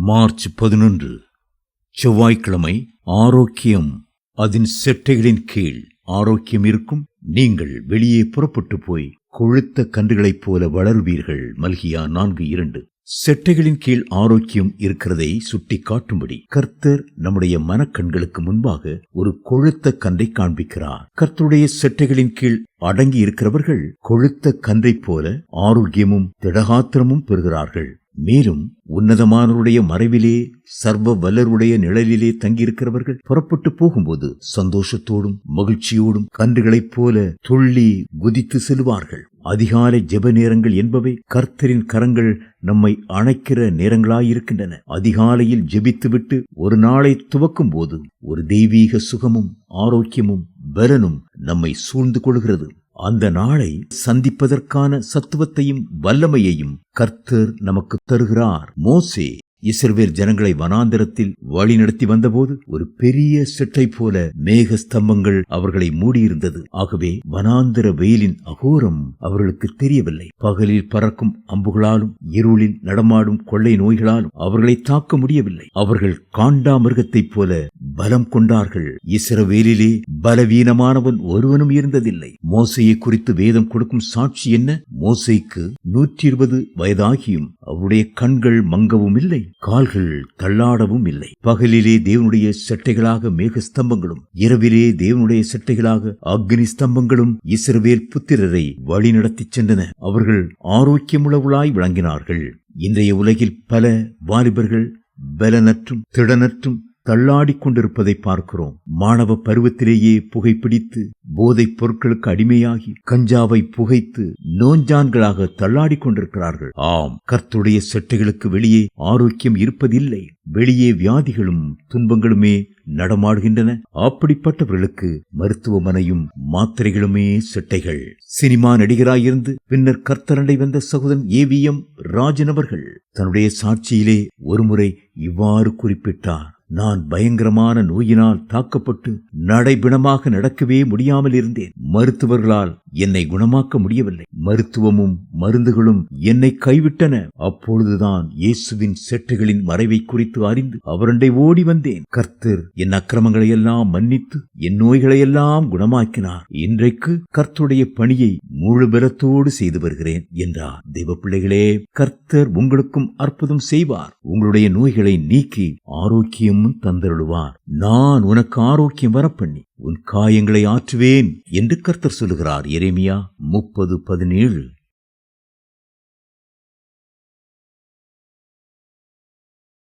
March பதினொன்று செவ்வாய்க்கிழமை ஆரோக்கியம் அதன் செட்டைகளின் கீழ் ஆரோக்கியம் இருக்கும். நீங்கள் வெளியே புறப்பட்டு போய் கொழுத்த கன்றுகளைப் போல வளருவீர்கள். மல்கியா நான்கு இரண்டு. செட்டைகளின் கீழ் ஆரோக்கியம் இருக்கிறதை சுட்டி காட்டும்படி கர்த்தர் நம்முடைய மனக்கண்களுக்கு முன்பாக ஒரு கொழுத்த கன்றை காண்பிக்கிறார். கர்த்தருடைய செட்டைகளின் கீழ் அடங்கி இருக்கிறவர்கள் கொழுத்த கன்றைப் போல ஆரோக்கியமும் திடகாத்திரமும் பெறுகிறார்கள். மேலும் உன்னதமானவருடைய மறைவிலே சர்வ வல்லருடைய நிழலிலே தங்கியிருக்கிறவர்கள் புறப்பட்டு போகும்போது சந்தோஷத்தோடும் மகிழ்ச்சியோடும் கன்றுகளைப் போல துள்ளி குதித்து செல்வார்கள். அதிகாலை ஜெப நேரங்கள் என்பவை கர்த்தரின் கரங்கள் நம்மை அணைக்கிற நேரங்களாயிருக்கின்றன. அதிகாலையில் ஜெபித்துவிட்டு ஒரு நாளை துவக்கும் போது ஒரு தெய்வீக சுகமும் ஆரோக்கியமும் பலனும் நம்மை சூழ்ந்து கொள்கிறது. அந்த நாளை சந்திப்பதற்கான சத்துவத்தையும் வல்லமையையும் கர்த்தர் நமக்கு தருகிறார். மோசே இஸ்ரவேல் ஜனங்களை வனாந்திரத்தில் வழிநடத்தி வந்தபோது ஒரு பெரிய செட்டை போல மேக ஸ்தம்பங்கள் அவர்களை மூடியிருந்தது. ஆகவே வனாந்திர வெயிலின் அகோரம் அவர்களுக்கு தெரியவில்லை. பகலில் பறக்கும் அம்புகளாலும் இருளில் நடமாடும் கொள்ளை நோய்களாலும் அவர்களை தாக்க முடியவில்லை. அவர்கள் காண்டாமிருகத்தைப் போல பலம் கொண்டார்கள். இஸ்ரவேலிலே பலவீனமானவன் ஒருவனும் இருந்ததில்லை. மோசையை குறித்து வேதம் கொடுக்கும் சாட்சி என்ன? மோசைக்கு நூற்றி இருபது வயதாகியும் அவருடைய கண்கள் மங்கவும் இல்லை. கால்கள் தள்ளாடவும் இல்லை. பகலிலே தேவனுடைய சட்டைகளாக மேக ஸ்தம்பங்களும் இரவிலே தேவனுடைய சட்டைகளாக அக்னி ஸ்தம்பங்களும் இஸ்ரவேல் புத்திரரை வழிநடத்திச் சென்றன. அவர்கள் ஆரோக்கியமுள்ளவளாய் விளங்கினார்கள். இன்றைய உலகில் பல வாலிபர்கள் பலனற்றும் திடனற்றும் தள்ளாடிக் கொண்டிருப்பதை பார்க்கிறோம். மாணவ பருவத்திலேயே புகைப்பிடித்து போதைப் பொருட்களுக்கு அடிமையாகி கஞ்சாவை புகைத்து நோஞ்சான்களாக தள்ளாடிக் கொண்டிருக்கிறார்கள். ஆம் கர்த்துடைய செட்டைகளுக்கு வெளியே ஆரோக்கியம் இருப்பதில்லை. வெளியே வியாதிகளும் துன்பங்களுமே நடமாடுகின்றன. அப்படிப்பட்டவர்களுக்கு மருத்துவமனையும் மாத்திரைகளுமே செட்டைகள். சினிமா நடிகராயிருந்து பின்னர் கர்த்தரண்டை வந்த சகோதரன் ஏவிஎம் ராஜன் அவர்கள் தன்னுடைய சாட்சியிலே ஒருமுறை இவ்வாறு குறிப்பிட்டார். நான் பயங்கரமான நோயினால் தாக்கப்பட்டு நடைபிணமாக நடக்கவே முடியாமல் இருந்தேன். மருத்துவர்களால் என்னை குணமாக்க முடியவில்லை. மருத்துவமும் மருந்துகளும் என்னை கைவிட்டன. அப்பொழுதுதான் இயேசுவின் செட்டுகளின் மறைவை குறித்து அறிந்து அவரண்டை ஓடி வந்தேன். கர்த்தர் என் அக்கிரமங்களை எல்லாம் மன்னித்து என் நோய்களை எல்லாம் குணமாக்கினார். இன்றைக்கு கர்த்தருடைய பணியை முழு பலத்தோடு செய்து வருகிறேன் என்றார். தெய்வ பிள்ளைகளே கர்த்தர் உங்களுக்கும் அற்புதம் செய்வார். உங்களுடைய நோய்களை நீக்கி ஆரோக்கியம் தந்தருளுவார். நான் உனக்கு ஆரோக்கியம் வரப்பண்ணி உன் காயங்களை ஆற்றுவேன் என்று கர்த்தர் சொல்லுகிறார். எரேமியா முப்பது பதினேழு.